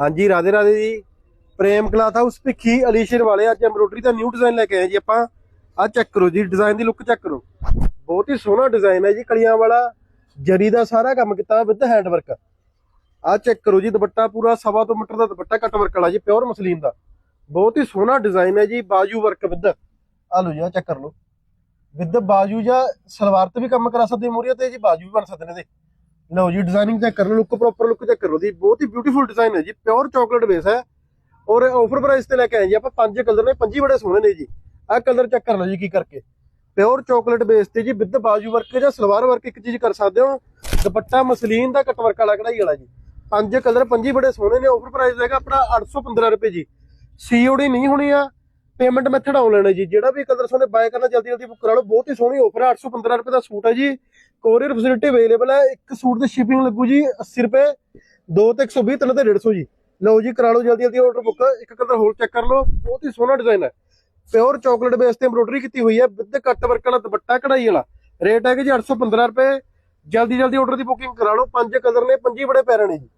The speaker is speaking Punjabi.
ਹਾਂਜੀ, ਰਾਧੇ ਰਾਧੇ ਜੀ। ਪ੍ਰੇਮ ਕਲਾਥ ਹਾਊਸ ਭਿੱਖੀ ਅਲੀਸ਼ਰ ਵਾਲੇ ਅੱਜ ਐਮਬਰੋਡਰੀ ਦਾ ਨਿਊ ਡਿਜ਼ਾਈਨ ਲੈ ਕੇ ਆਏ ਜੀ ਆਪਾਂ। ਆ ਚੈੱਕ ਕਰੋ ਜੀ, ਡਿਜ਼ਾਈਨ ਦੀ ਲੁੱਕ ਚੈੱਕ ਕਰੋ। ਬਹੁਤ ਹੀ ਸੋਹਣਾ ਡਿਜ਼ਾਈਨ ਹੈ ਜੀ, ਕਲੀਆਂ ਵਾਲਾ। ਜਰੀ ਦਾ ਸਾਰਾ ਕੰਮ ਕੀਤਾ ਵਿਦ ਹੈਂਡ ਵਰਕ ਆ ਚੈੱਕ ਕਰੋ ਜੀ, ਦੁਪੱਟਾ ਪੂਰਾ ਸਵਾ ਤੋਂ ਮੀਟਰ ਦਾ ਦੁਪੱਟਾ ਕੱਟ ਵਰਕ ਵਾਲਾ ਜੀ ਪਿਓਰ ਮਸਲੀਨ ਦਾ। ਬਹੁਤ ਹੀ ਸੋਹਣਾ ਡਿਜ਼ਾਈਨ ਹੈ ਜੀ, ਬਾਜੂ ਵਰਕ ਵਿਦ ਆ ਲਓ ਜੀ ਆ ਚੈੱਕ ਕਰ ਲਓ। ਵਿਦ ਬਾਜੂ ਜਾਂ ਸਲਵਾਰ ਤੇ ਵੀ ਕੰਮ ਕਰਾ ਸਕਦੇ ਹੋ ਮੋਰੀਆ ਤੇ, ਜੀ ਬਾਜੂ ਵੀ ਬਣ ਸਕਦੇ ਨੇ ਇਹਦੇ। ਲਓ ਜੀ ਡਿਜ਼ਾਈਨਿੰਗ ਚੈੱਕ ਕਰ ਲਓ ਲੁੱਕ ਪ੍ਰੋਪਰ ਲੁੱਕ ਚੈੱਕ ਕਰੋ ਦੀ ਬਹੁਤ ਹੀ ਬਿਊਟੀਫੁਲ ਡਿਜ਼ਾਈਨ ਹੈ ਜੀ ਪਿਓਰ ਚਾਕਲੇਟ ਬੇਸ ਹੈ। ਔਰ ਆਫਰ ਪ੍ਰਾਈਸ ਤੇ ਲੈ ਕੇ ਆਏ ਜੀ, ਆਪਾਂ ਪੰਜ ਕਲਰ ਨੇ, ਪੰਜੀ ਬੜੇ ਸੋਹਣੇ ਨੇ ਜੀ। ਆਹ ਕਲਰ ਚੈੱਕ ਕਰ ਲਓ ਜੀ, ਕੀ ਕਰਕੇ। ਪਿਓਰ ਚਾਕਲੇਟ ਬੇਸ ਤੇ ਜੀ ਵਿਦ ਬਾਜੂ ਵਰਕ ਜਾਂ ਸਲਵਾਰ ਵਰਕ ਇੱਕ ਚੀਜ਼ ਕਰ ਸਕਦੇ ਹੋ। ਦੁਪੱਟਾ ਮਸਲੀਨ ਦਾ ਕਟ ਵਰਕ ਵਾਲਾ ਕਢਾਈ ਵਾਲਾ ਜੀ। ਪੰਜ ਕਲਰ ਪੰਜੀ ਬੜੇ ਸੋਹਣੇ ਨੇ ਆਫਰ ਪ੍ਰਾਈਸ ਹੈਗਾ ਆਪਣਾ 815 ਰੁਪਏ ਜੀ। ਸੀਓਡੀ ਨਹੀਂ ਹੋਣੀ ਆ ਪੇਮੈਂਟ ਮੈਥਡ ਆਨਲਾਈਨ ਹੈ ਜੀ। ਜਿਹੜਾ ਵੀ ਕਲਰ ਸੋਨੇ ਬਾਏ ਕਰਨਾ ਜਲਦੀ ਜਲਦੀ ਬੁੱਕ ਕਰਾ ਲਓ। ਬਹੁਤ ਹੀ ਸੋਹਣੀ ਆਫਰ ਹੈ 815 ਰੁਪਏ ਦਾ ਸੂਟ ਹੈ ਜੀ। ਕੋਰੀਅਰ ਫੈਸਿਲਿਟੀ ਅਵੇਲੇਬਲ ਹੈ ਇੱਕ ਸੂਟ ਦੀ ਸ਼ਿਪਿੰਗ ਲੱਗੂ ਜੀ 80 ਰੁਪਏ, ਦੋ ਤੇ 120 ਤਿੰਨ ਤੇ 150 ਜੀ। ਲਓ ਜੀ, ਕਰਾ ਲਓ ਜਲਦੀ ਜਲਦੀ ਆਰਡਰ ਬੁੱਕ ਇੱਕ ਕਲਰ ਹੋਰ ਚੈੱਕ ਕਰ ਲਓ। ਬਹੁਤ ਹੀ ਸੋਹਣਾ ਡਿਜ਼ਾਈਨ ਹੈ ਪਿਓਰ ਚਾਕਲੇਟ ਬੇਸ ਤੇ ਐਮਬ੍ਰੋਇਡਰੀ ਕੀਤੀ ਹੋਈ ਹੈ ਵਿਦ ਕੱਟ ਵਰਕ ਵਾਲਾ ਦੁਪੱਟਾ, ਕਢਾਈ ਵਾਲਾ। ਰੇਟ ਹੈ ਜੀ 815 ਰੁਪਏ। ਜਲਦੀ ਜਲਦੀ ਆਰਡਰ ਦੀ ਬੁਕਿੰਗ ਕਰਾ ਲਓ। ਪੰਜ ਕਲਰ ਨੇ, ਪੰਜੀ ਬੜੇ ਪੈਰੇ ਨੇ ਜੀ।